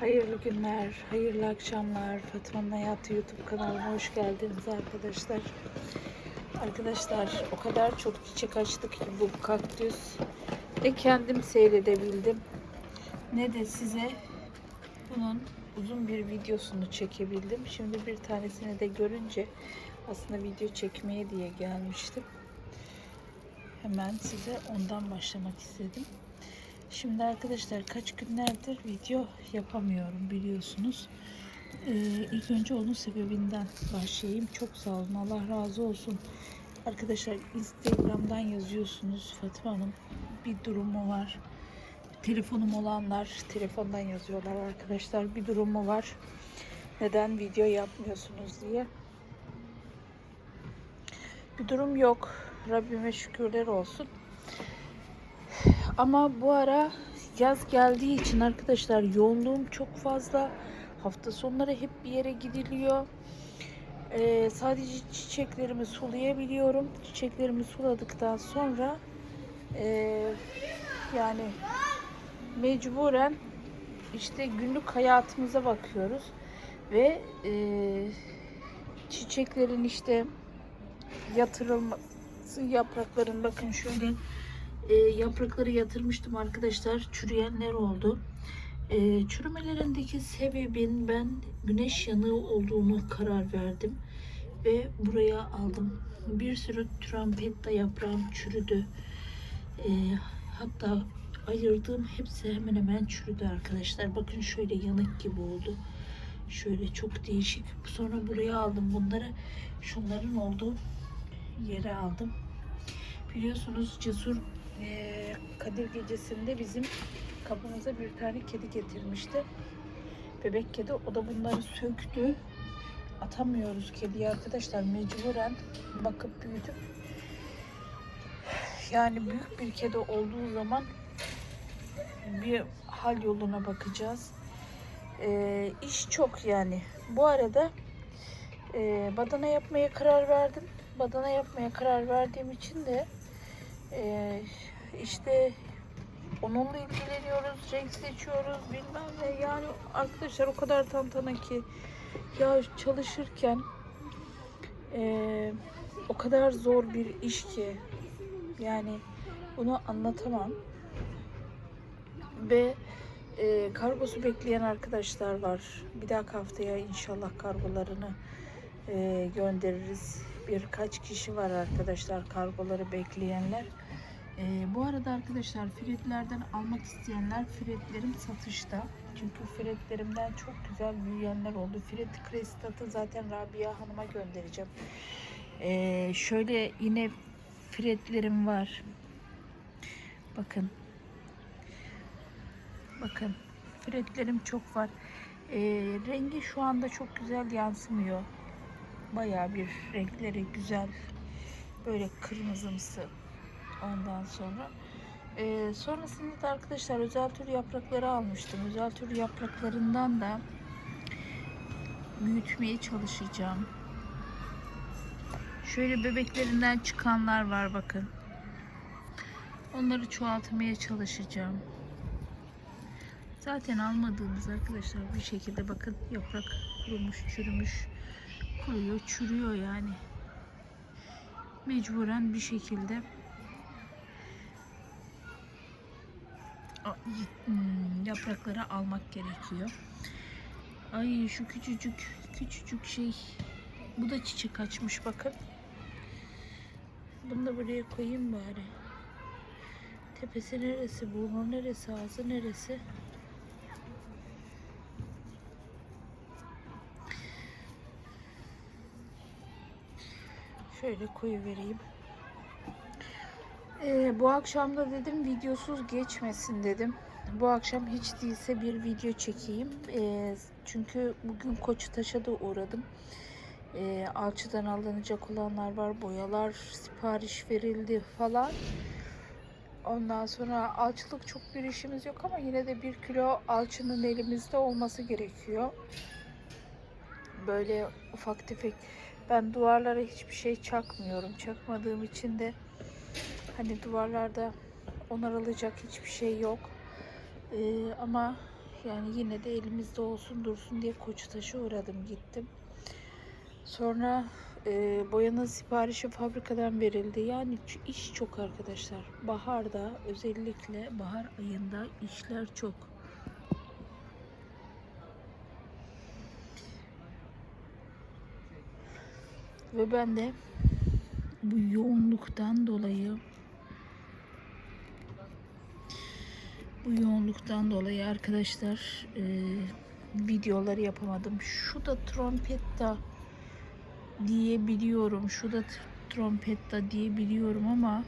Hayırlı günler, hayırlı akşamlar. Fatma'nın Hayatı YouTube kanalıma hoş geldiniz arkadaşlar. Arkadaşlar o kadar çok çiçek açtık ki bu kaktüs. Ne kendim seyredebildim ne de size bunun uzun bir videosunu çekebildim. Şimdi bir tanesini de görünce aslında video çekmeye diye gelmiştim. Hemen size ondan başlamak istedim. Şimdi arkadaşlar kaç günlerdir video yapamıyorum biliyorsunuz. Ee, ilk önce onun sebebinden başlayayım. Çok sağ olun. Allah razı olsun. Arkadaşlar Instagram'dan yazıyorsunuz Fatma Hanım. Bir durumu var. Telefonum olanlar telefondan yazıyorlar arkadaşlar. Bir durumu var. Neden video yapmıyorsunuz diye. Bir durum yok. Rabbime şükürler olsun. Ama bu ara yaz geldiği için arkadaşlar yoğunluğum çok fazla. Hafta sonları hep bir yere gidiliyor. Ee, sadece çiçeklerimi sulayabiliyorum. Çiçeklerimi suladıktan sonra ee, yani mecburen işte günlük hayatımıza bakıyoruz ve ee, çiçeklerin işte yatırılması yaprakların bakın şöyle e, yaprakları yatırmıştım arkadaşlar. Çürüyenler oldu. E, çürümelerindeki sebebin ben güneş yanığı olduğunu karar verdim. Ve buraya aldım. Bir sürü trampetta yaprağım çürüdü. E, hatta ayırdığım hepsi hemen hemen çürüdü arkadaşlar. Bakın şöyle yanık gibi oldu. Şöyle çok değişik. Sonra buraya aldım bunları. Şunların olduğu yere aldım. Biliyorsunuz Cesur eee, Kadir gecesinde bizim kapımıza bir tane kedi getirmişti. Bebek kedi. O da bunları söktü. Atamıyoruz kediyi arkadaşlar. Mecburen bakıp büyütüp yani büyük bir kedi olduğu zaman bir hal yoluna bakacağız. Eee iş çok yani. Bu arada eee, badana yapmaya karar verdim. Badana yapmaya karar verdiğim için de eee, işte onunla ilgileniyoruz, renk seçiyoruz bilmem ne. Yani arkadaşlar o kadar tantana ki ya çalışırken eee, o kadar zor bir iş ki yani bunu anlatamam. Ve e, kargosu bekleyen arkadaşlar var. Bir dahaki haftaya inşallah kargolarını e, göndeririz. Birkaç kişi var arkadaşlar kargoları bekleyenler. E, bu arada arkadaşlar filetlerden almak isteyenler filetlerim satışta. Çünkü filetlerimden çok güzel büyüyenler oldu. Filet krestatı zaten Rabia Hanım'a göndereceğim. E, şöyle yine filetlerim var. Bakın. Bakın. Filetlerim çok var. E, rengi şu anda çok güzel yansımıyor. Bayağı bir renkleri güzel. Böyle kırmızımsı. Ondan sonra. E, sonrasında da arkadaşlar özel tür yaprakları almıştım. Özel tür yapraklarından da büyütmeye çalışacağım. Şöyle bebeklerinden çıkanlar var bakın. Onları çoğaltmaya çalışacağım. Zaten almadığımız arkadaşlar bir şekilde bakın yaprak kurumuş, çürümüş, kuruyor, çürüyor yani. Mecburen bir şekilde hmm, yaprakları almak gerekiyor. Ay şu küçücük küçücük şey bu da çiçek açmış bakın. Bunu da buraya koyayım bari. Tepesi neresi, burnu neresi, ağzı neresi? Şöyle koyu vereyim. Ee, bu akşam da dedim videosuz geçmesin dedim. Bu akşam hiç değilse bir video çekeyim. Ee, çünkü bugün Koçtaş'a da uğradım. Ee, alçıdan alınacak olanlar var. Boyalar sipariş verildi falan. Ondan sonra alçılık çok bir işimiz yok ama yine de bir kilo alçının elimizde olması gerekiyor. Böyle ufak tefek ben duvarlara hiçbir şey çakmıyorum. Çakmadığım için de hani duvarlarda onarılacak hiçbir şey yok. Ee, ama Yani yine de elimizde olsun dursun diye Koçtaş'a uğradım gittim. Sonra e, boyanın siparişi fabrikadan verildi. Yani iş çok arkadaşlar. Baharda özellikle bahar ayında işler çok. Ve ben de bu yoğunluktan dolayı bu yoğunluktan dolayı arkadaşlar e, videoları yapamadım. Şu da trompetta diye biliyorum. Şu da trompetta diye biliyorum ama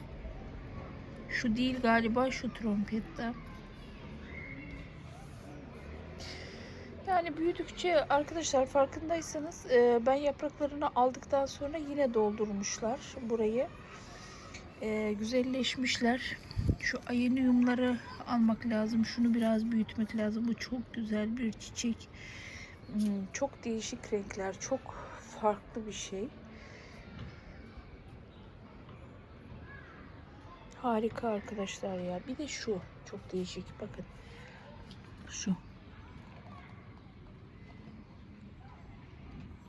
şu değil galiba şu trompetta. Yani büyüdükçe arkadaşlar farkındaysanız e, ben yapraklarını aldıktan sonra yine doldurmuşlar burayı. E, güzelleşmişler. Şu ayıniyumları almak lazım. Şunu biraz büyütmek lazım. Bu çok güzel bir çiçek. Hmm, Çok değişik renkler. Çok farklı bir şey. Harika arkadaşlar ya. Bir de şu çok değişik. Bakın. Şu.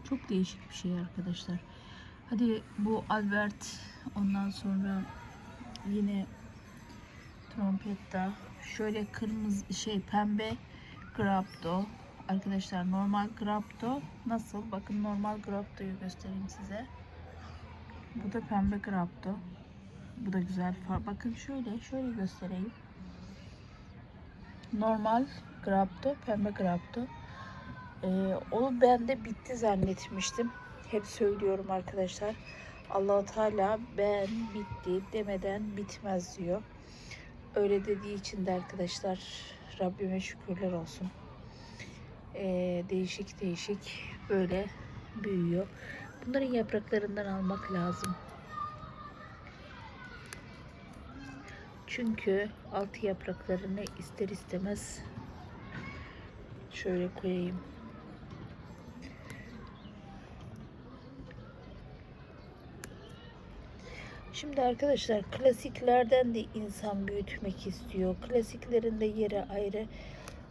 Çok değişik bir şey arkadaşlar. Hadi bu Albert ondan sonra yine trompetta şöyle kırmızı şey pembe grapto. Arkadaşlar normal grapto nasıl? Bakın normal graptoyu göstereyim size. Bu da pembe grapto. Bu da güzel. Bakın şöyle şöyle göstereyim. Normal grapto pembe grapto ee, onu ben de bitti zannetmiştim hep söylüyorum arkadaşlar allah Teala ben bitti demeden bitmez diyor öyle dediği için de arkadaşlar Rabbime şükürler olsun. Ee, değişik değişik böyle büyüyor. Bunların yapraklarından almak lazım. Çünkü alt yapraklarını ister istemez şöyle koyayım. Şimdi arkadaşlar klasiklerden de insan büyütmek istiyor. Klasiklerin de yeri ayrı.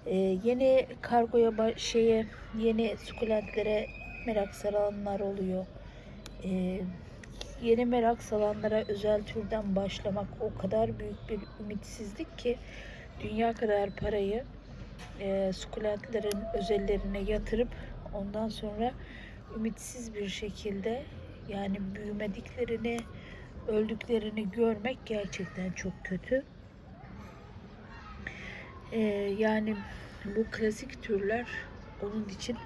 Ee, yeni kargoya şeye yeni sukulentlere merak saranlar oluyor. Ee, yeni merak salanlara özel türden başlamak o kadar büyük bir ümitsizlik ki dünya kadar parayı e, sukulentlerin özellerine yatırıp ondan sonra ümitsiz bir şekilde yani büyümediklerini öldüklerini görmek gerçekten çok kötü. Ee, yani bu klasik türler onun için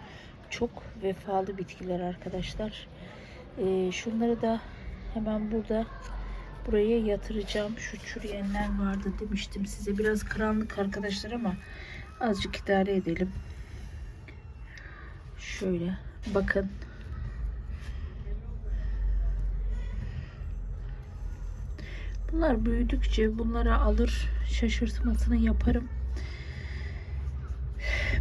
çok vefalı bitkiler arkadaşlar. Ee, şunları da hemen burada buraya yatıracağım. Şu çürüyenler vardı demiştim size. Biraz karanlık arkadaşlar ama azıcık idare edelim. Şöyle bakın. Bunlar büyüdükçe bunlara alır şaşırtmasını yaparım.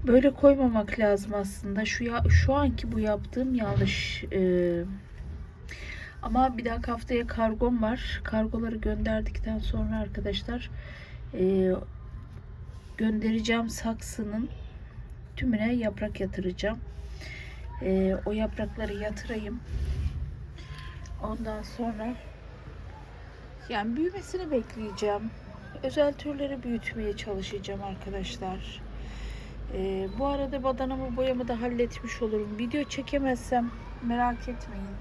Böyle koymamak lazım aslında. Şu ya, şu anki bu yaptığım yanlış. Ee, ama bir dahaki haftaya kargom var. Kargoları gönderdikten sonra arkadaşlar e, göndereceğim saksının tümüne yaprak yatıracağım. E, o yaprakları yatırayım. Ondan sonra yani büyümesini bekleyeceğim. Özel türleri büyütmeye çalışacağım arkadaşlar. Ee, bu arada badanamı boyamı da halletmiş olurum. Video çekemezsem merak etmeyin.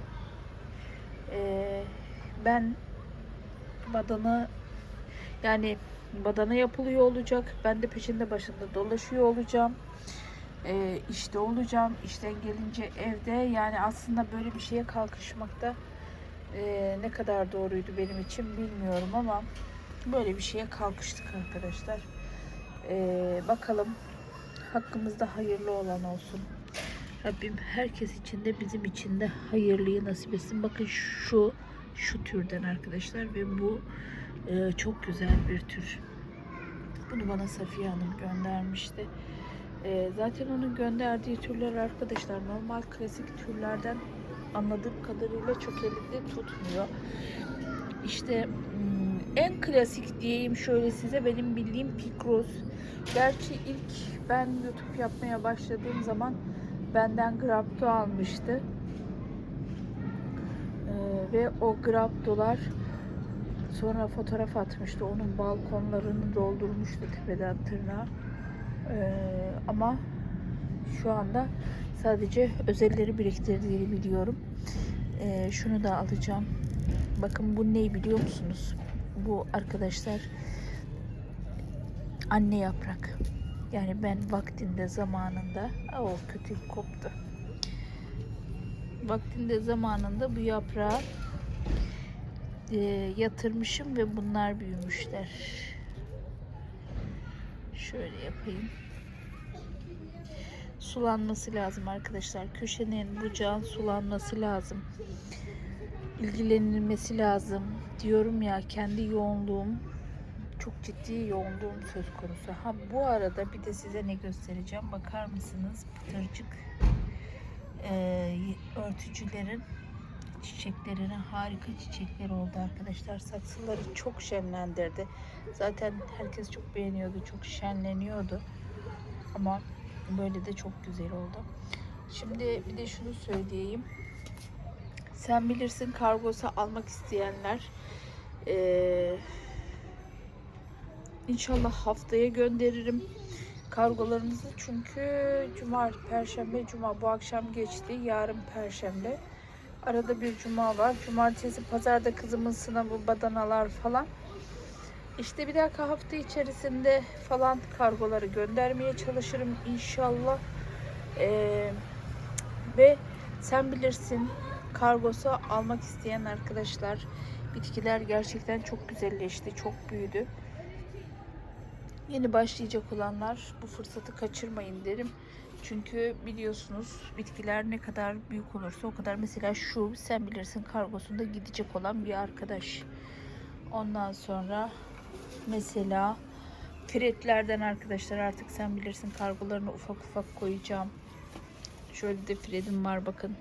Ee, ben badana yani badana yapılıyor olacak. Ben de peşinde başında dolaşıyor olacağım. Ee, işte olacağım. İşten gelince evde yani aslında böyle bir şeye kalkışmakta ee, ne kadar doğruydu benim için bilmiyorum ama böyle bir şeye kalkıştık arkadaşlar. Ee, bakalım hakkımızda hayırlı olan olsun. Rabbim herkes için de bizim için de hayırlıyı nasip etsin. Bakın şu şu türden arkadaşlar ve bu e, çok güzel bir tür. Bunu bana Safiye Hanım göndermişti. E, zaten onun gönderdiği türler arkadaşlar normal klasik türlerden anladığım kadarıyla çok elinde tutmuyor. İşte hmm, en klasik diyeyim şöyle size benim bildiğim Picross. Gerçi ilk ben YouTube yapmaya başladığım zaman benden Grapto almıştı. Ee, ve o Grapto'lar sonra fotoğraf atmıştı. Onun balkonlarını doldurmuştu tepeden tırnağa. Ee, ama şu anda sadece özelleri biriktirdiğini biliyorum. Ee, şunu da alacağım. Bakın bu ne biliyor musunuz? Bu arkadaşlar anne yaprak. Yani ben vaktinde zamanında o kötü koptu. Vaktinde zamanında bu yaprağı e, yatırmışım ve bunlar büyümüşler. Şöyle yapayım. Sulanması lazım arkadaşlar. Köşenin bucağın sulanması lazım. İlgilenilmesi lazım. Diyorum ya kendi yoğunluğum çok ciddi yoğunluğum söz konusu. Ha bu arada bir de size ne göstereceğim. Bakar mısınız? Pıtırcık e, örtücülerin çiçeklerine harika çiçekler oldu arkadaşlar. Saksıları çok şenlendirdi. Zaten herkes çok beğeniyordu, çok şenleniyordu. Ama böyle de çok güzel oldu. Şimdi bir de şunu söyleyeyim. Sen bilirsin kargosu almak isteyenler eee İnşallah haftaya gönderirim kargolarınızı çünkü cuma, perşembe, cuma bu akşam geçti. Yarın perşembe. Arada bir cuma var. Cumartesi, pazarda kızımın sınavı, badanalar falan. İşte bir dahaki hafta içerisinde falan kargoları göndermeye çalışırım inşallah. Ee, ve sen bilirsin kargosu almak isteyen arkadaşlar bitkiler gerçekten çok güzelleşti, çok büyüdü. Yeni başlayacak olanlar bu fırsatı kaçırmayın derim. Çünkü biliyorsunuz bitkiler ne kadar büyük olursa o kadar mesela şu sen bilirsin kargosunda gidecek olan bir arkadaş. Ondan sonra mesela Fredlerden arkadaşlar artık sen bilirsin kargolarını ufak ufak koyacağım. Şöyle de Fred'im var bakın.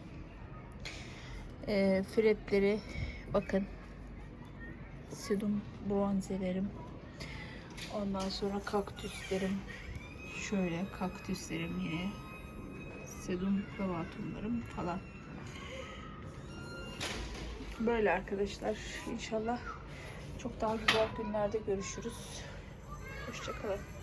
Ee, Fredleri bakın. Sedum bronzelerim. Ondan sonra kaktüslerim. Şöyle kaktüslerim yine. Sedum kavatumlarım falan. Böyle arkadaşlar. İnşallah çok daha güzel günlerde görüşürüz. Hoşçakalın.